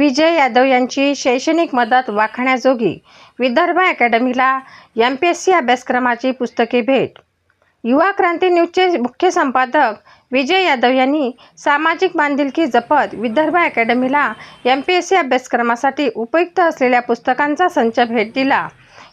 विजय यादव यांची शैक्षणिक मदत वाखण्याजोगी विदर्भ अकॅडमीला एम पी एस सी अभ्यासक्रमाची पुस्तके भेट. युवा क्रांती न्यूजचे मुख्य संपादक विजय यादव यांनी सामाजिक बांधिलकी जपत विदर्भ अकॅडमीला एम पी एस सी अभ्यासक्रमासाठी उपयुक्त असलेल्या पुस्तकांचा संच भेट दिला.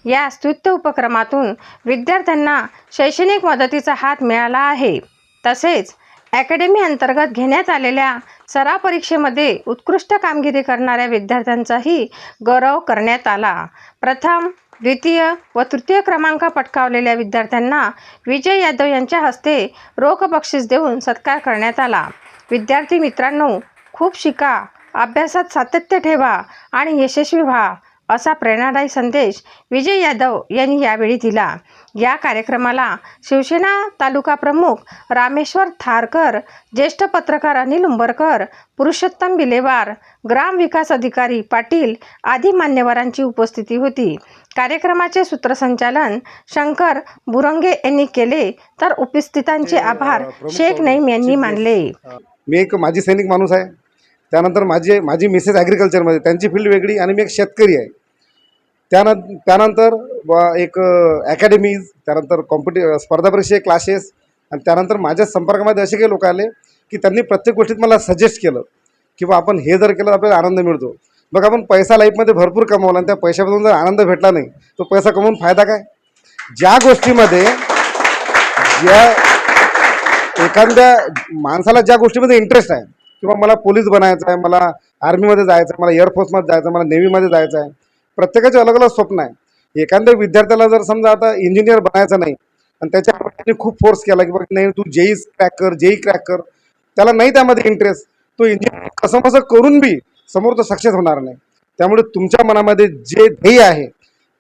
या स्तुत्य उपक्रमातून विद्यार्थ्यांना शैक्षणिक मदतीचा हात मिळाला आहे. तसेच अकॅडमी अंतर्गत घेण्यात आलेल्या सराव परीक्षेमध्ये उत्कृष्ट कामगिरी करणाऱ्या विद्यार्थ्यांचाही गौरव करण्यात आला. प्रथम द्वितीय व तृतीय क्रमांक पटकावलेल्या विद्यार्थ्यांना विजय यादव यांच्या हस्ते रोख बक्षीस देऊन सत्कार करण्यात आला. विद्यार्थी मित्रांनो खूप शिका अभ्यासात सातत्य ठेवा आणि यशस्वी व्हा. असा प्रेरणादायी संदेश विजय यादव यांनी यावेळी दिला. या कार्यक्रमाला शिवसेना तालुका प्रमुख रामेश्वर थारकर ज्येष्ठ पत्रकार अनिल उंबरकर पुरुषोत्तम बिलेवार ग्राम विकास अधिकारी पाटील आदी मान्यवरांची उपस्थिती होती. कार्यक्रमाचे सूत्रसंचालन शंकर बुरंगे यांनी केले. तर उपस्थितांचे आभार शेख नईम यांनी मानले. मी एक माजी सैनिक माणूस आहे. त्यानंतर माझी माझी मिसेस ॲग्रिकल्चरमध्ये त्यांची फील्ड वेगळी आणि मी एक शेतकरी आहे. त्यानं त्यानंतर एक अकॅडमीज त्यानंतर कॉम्पिटि स्पर्धा परीक्षे क्लासेस आणि त्यानंतर माझ्या संपर्कामध्ये असे काही लोक आले की त्यांनी प्रत्येक गोष्टीत मला सजेस्ट केलं की बा आपण हे जर केलं तर आपल्याला आनंद मिळतो. मग आपण पैसा लाईफमध्ये भरपूर कमावला आणि त्या पैशापासून जर आनंद भेटला नाही तो पैसा कमवून फायदा काय? ज्या गोष्टीमध्ये ज्या एखाद्या माणसाला ज्या गोष्टीमध्ये इंटरेस्ट आहे किंवा मला पोलीस बनायचं आहे मला आर्मीमध्ये जायचं आहे मला एअरफोर्समध्ये जायचं आहे मला नेव्हीमध्ये जायचं आहे प्रत्येकाचे अलग अलग स्वप्न आहे. एखाद्या विद्यार्थ्याला जर समजा आता इंजिनियर बनायचं नाही आणि त्याच्या आवडीने खूप फोर्स केला की बघ नाही तू जेई क्रॅक कर जेई क्रॅक कर. त्याला नाही त्यामध्ये इंटरेस्ट तो इंजिनियर कसं कसं करून बी समोर तो सक्सेस होणार नाही. त्यामुळे तुमच्या मनामध्ये जे ध्येय आहे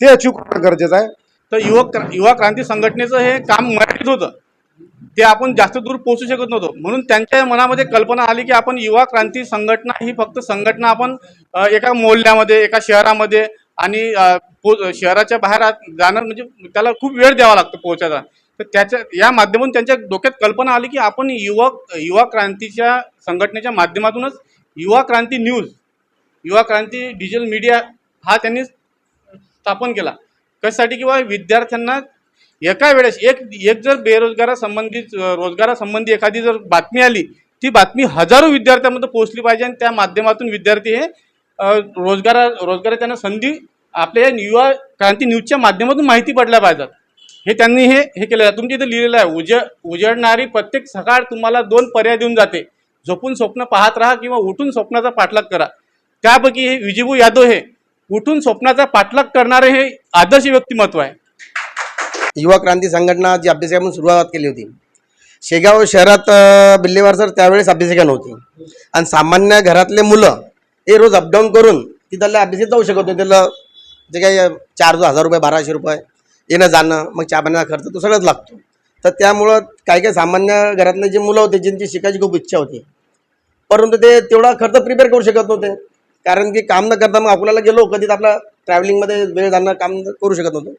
ते अचीव करणं गरजेचं आहे. तर युवक युवा क्रांती संघटनेचं हे काम मर्यादित होतं. ते आपण जास्त दूर पोहोचू शकत नव्हतो. म्हणून त्यांच्या मनामध्ये कल्पना आली की आपण युवा क्रांती संघटना ही फक्त संघटना आपण एका मोहल्ल्यामध्ये एका शहरामध्ये आणि पो- शहराच्या बाहेर आ- जाणं म्हणजे त्याला खूप वेळ द्यावा लागतो पोहोचायला. तर त्याच्या या माध्यमातून त्यांच्या डोक्यात कल्पना आली की आपण युवक युवा क्रांतीच्या संघटनेच्या माध्यमातूनच युवा क्रांती न्यूज युवा क्रांती डिजिटल मीडिया हा त्यांनी स्थापन केला. कशासाठी? किंवा विद्यार्थ्यांना एका वेळेस एक एक जर बेरोजगारासंबंधित रोजगारासंबंधी एखादी जर बातमी आली ती बातमी हजारो विद्यार्थ्यांमध्ये पोहोचली पाहिजे आणि त्या माध्यमातून विद्यार्थी हे रोजगारा रोजगार त्यांना संधी आपल्या या युवा क्रांती न्यूजच्या माध्यमातून माहिती पडल्या पाहिजेत. हे त्यांनी हे हे केलं आहे. तुमच्या इथे लिहिलेलं आहे उज उजळणारी प्रत्येक सकाळ तुम्हाला दोन पर्याय देऊन जाते. झोपून स्वप्न पाहत राहा किंवा उठून स्वप्नाचा पाठलाग करा. त्यापैकी हे विजयभू यादव हे उठून स्वप्नाचा पाठलाग करणारे हे आदर्श व्यक्तिमत्व आहे. युवा क्रांती संघटना जी अभ्यासिका म्हणून सुरुवात केली होती. शेगाव शहरात बिल्लेवार सर त्यावेळेस अभ्यासिका नव्हती. आणि सामान्य घरातले मुलं हे रोज अपडाऊन करून तिथल्या अभ्यासात जाऊ शकत नाही. त्याला जे काही चार हजार रुपये बाराशे रुपये येणं जाणं मग चहा पाण्याचा खर्च तो सगळंच लागतो. तर त्यामुळं काही काही सामान्य घरातले जे मुलं होते ज्यांची शिकायची खूप इच्छा होती परंतु ते तेवढा खर्च प्रिपेअर करू शकत नव्हते. कारण की काम न करता मग अकोल्याला गेलो कधी तर आपला ट्रॅव्हलिंगमध्ये वेळ जाणं काम करू शकत नव्हतो.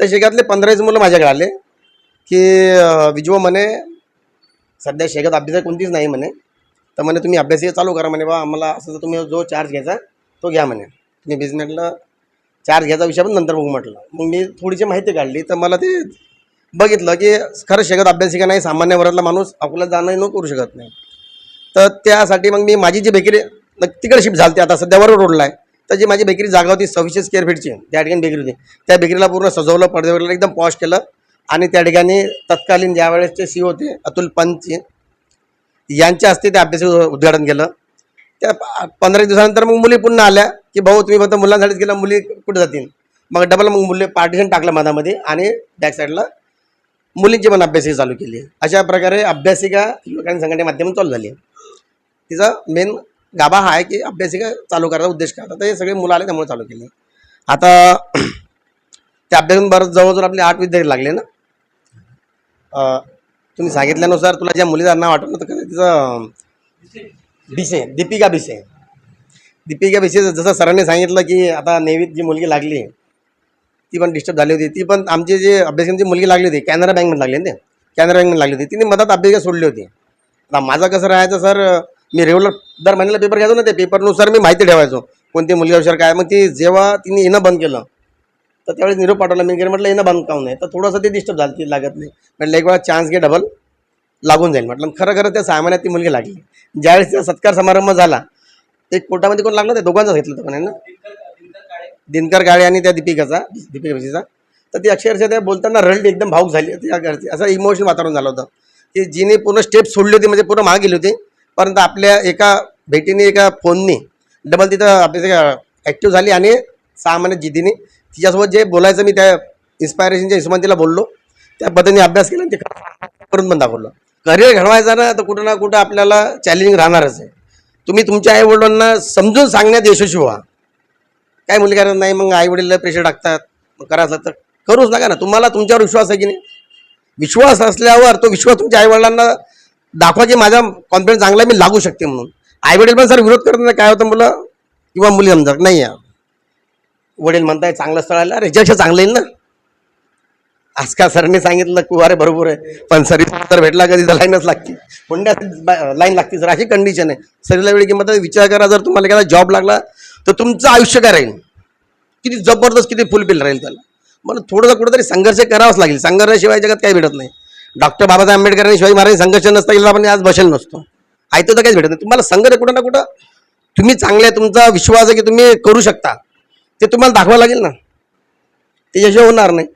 तर शेगातले पंधराच मुलं माझ्याकडे आले की अं, म्हणे सध्या शेगात अभ्यास कोणतीच नाही म्हणे. तर म्हणे तुम्ही अभ्यास चालू करा म्हणे बा आम्हाला असं जर तुम्ही जो चार्ज घ्यायचा तो घ्या म्हणे. तुम्ही बिझनेसला चार्ज घ्यायचा विषय पण नंतर बघू म्हटलं. मग मी थोडीशी माहिती काढली तर मला ते बघितलं की खरं शेगत अभ्यासिका नाही सामान्य वर्गातला माणूस अकोल्यात जाणं न करू शकत नाही. तर त्यासाठी मग मी माझी जी बेकरी तिकडे शिफ्ट झाली आता सध्या वर रोडला आहे. तर जी माझी बेकरी जागा होती सव्वीसशे स्क्वेअर फीटची त्या ठिकाणी बेकरी होती. त्या बेकरीला पूर्ण सजवलं पडदे वगैरे एकदम पॉश केलं. आणि त्या ठिकाणी तत्कालीन ज्यावेळेसचे सी होते अतुल पंतची यांच्या हस्ते त्या अभ्यास उद्घाटन केलं. त्या प- पंधरा दिवसानंतर मग मुली पुन्हा आल्या की भाऊ तुम्ही फक्त मुलांसाठीच गेला मुली कुठे जातील? मग डबल मग मुली पार्टिशन टाकलं मधामध्ये आणि बॅक साईडला मुलींची पण अभ्यासिका चालू केली. अशा प्रकारे अभ्यासिका युवकांनी संघटने माध्यमातून चालू झाली. तिचा मेन गाभा हा आहे की अभ्यासिका चालू करायचा उद्देश काय? तर हे सगळे मुलं आले त्यामुळे चालू केले. आता त्या अभ्यासून बरं जवळजवळ आपले आठ विद्यार्थी लागले ना. तुम्ही सांगितल्यानुसार तुला ज्या मुलीचं नाव आठवलं तर कसं तिचं भिसे दीपिका भिसे. दीपिका भिसे जसं सरांनी सांगितलं की आता नेवीत जी मुलगी लागली ती पण डिस्टर्ब झाली होती. ती पण आमची जे अभ्यासकांची मुलगी लागली होती कॅनरा बँकमध्ये लागली ना ते? कॅनरा बँकमध्ये लागली होती. तिने मधात अभ्यासिका सोडली होती. आता माझं कसं राहायचं सर मी रेग्युलर दर महिन्याला पेपर घ्यायचो ना ते पेपरनुसार मी माहिती ठेवायचो कोणती मुलगी हुशार काय मग ती जेव्हा तिने येणं बंद केलं तर त्यावेळेस निरोप पाठवला. मी गेलं म्हटलं येणं बंद काऊन तर थोडंसं ते डिस्टर्ब झालं ती लागत नाही. म्हटलं एक वेळा चान्स घे डबल लागून जाईल. म्हटलं खरं खरं त्या सहा महिन्यात ती मुलगी लागली. ज्यावेळेस त्या सत्कार समारंभ झाला एक पोटामध्ये कोण लागलं? ते दोघांचा घेतलं होतं म्हणे ना दिनकर गाळे आणि त्या दीपिकाचा दीपिका तर ती अक्षरशः त्या बोलताना रडली एकदम भाऊक झाली. त्या घरची असं इमोशन वातावरण झालं होतं. की जिने पूर्ण स्टेप सोडली होती म्हणजे पूर्ण मागे गेली होती. परंतु आपल्या एका भेटीने एका फोनने डबल तिथं आपल्या ॲक्टिव्ह झाली आणि सहा महिन्यात जिद्दीने तिच्यासोबत जे बोलायचं मी त्या इन्स्पायरेशनच्या हिशोबाने तिला बोललो. त्या पद्धतीने अभ्यास केला आणि ते करून पण दाखवलं. करिअर घडवायचं ना तर कुठं ना कुठं आपल्याला चॅलेंजिंग राहणारच आहे. तुम्ही तुमच्या आईवडिलांना समजून सांगण्यात यशस्वी व्हा. काय मुली करत नाही मग आई वडील प्रेशर टाकतात. मग करायचं तर करूच नका ना. तुम्हाला तुमच्यावर विश्वास आहे की नाही? विश्वास असल्यावर तो विश्वास तुमच्या आईवडिलांना दाखवा की माझा कॉन्फिडन्स चांगला मी लागू शकते म्हणून. आईवडील पण सर विरोध करत नाही. काय होतं मुलं? किंवा मुली समजा नाही आहे. वडील म्हणताय चांगलं स्थळ आलं. अरे ज्याच्या चांगलं येईल ना? आजकाल सरने सांगितलं कुवारे बरोबर आहे. पण सरी तर भेटला कधी तर लाईनच लागते. हुंड्यात लाईन लागते जर अशी कंडिशन आहे. सरीला वेळी किंमत विचार करा जर तुम्हाला एखादा जॉब लागला तर तुमचं आयुष्य काय राहील? किती जबरदस्त किती फुलफिल राहील त्याला? मग थोडंसं कुठंतरी संघर्ष करावाच लागेल. संघर्षाशिवाय जगात काही भेटत नाही. डॉक्टर बाबासाहेब आंबेडकरांनी शिवाजी महाराज संघर्ष नसता गेला आपण आज बसेल नसतो. आयतं तर काहीच भेटत नाही. तुम्हाला संघर्ष कुठं ना कुठं तुम्ही चांगले आहे, तुमचा विश्वास आहे की तुम्ही करू शकता. ते तुम्हाला दाखवावं लागेल ना. त्याच्याशिवाय होणार नाही.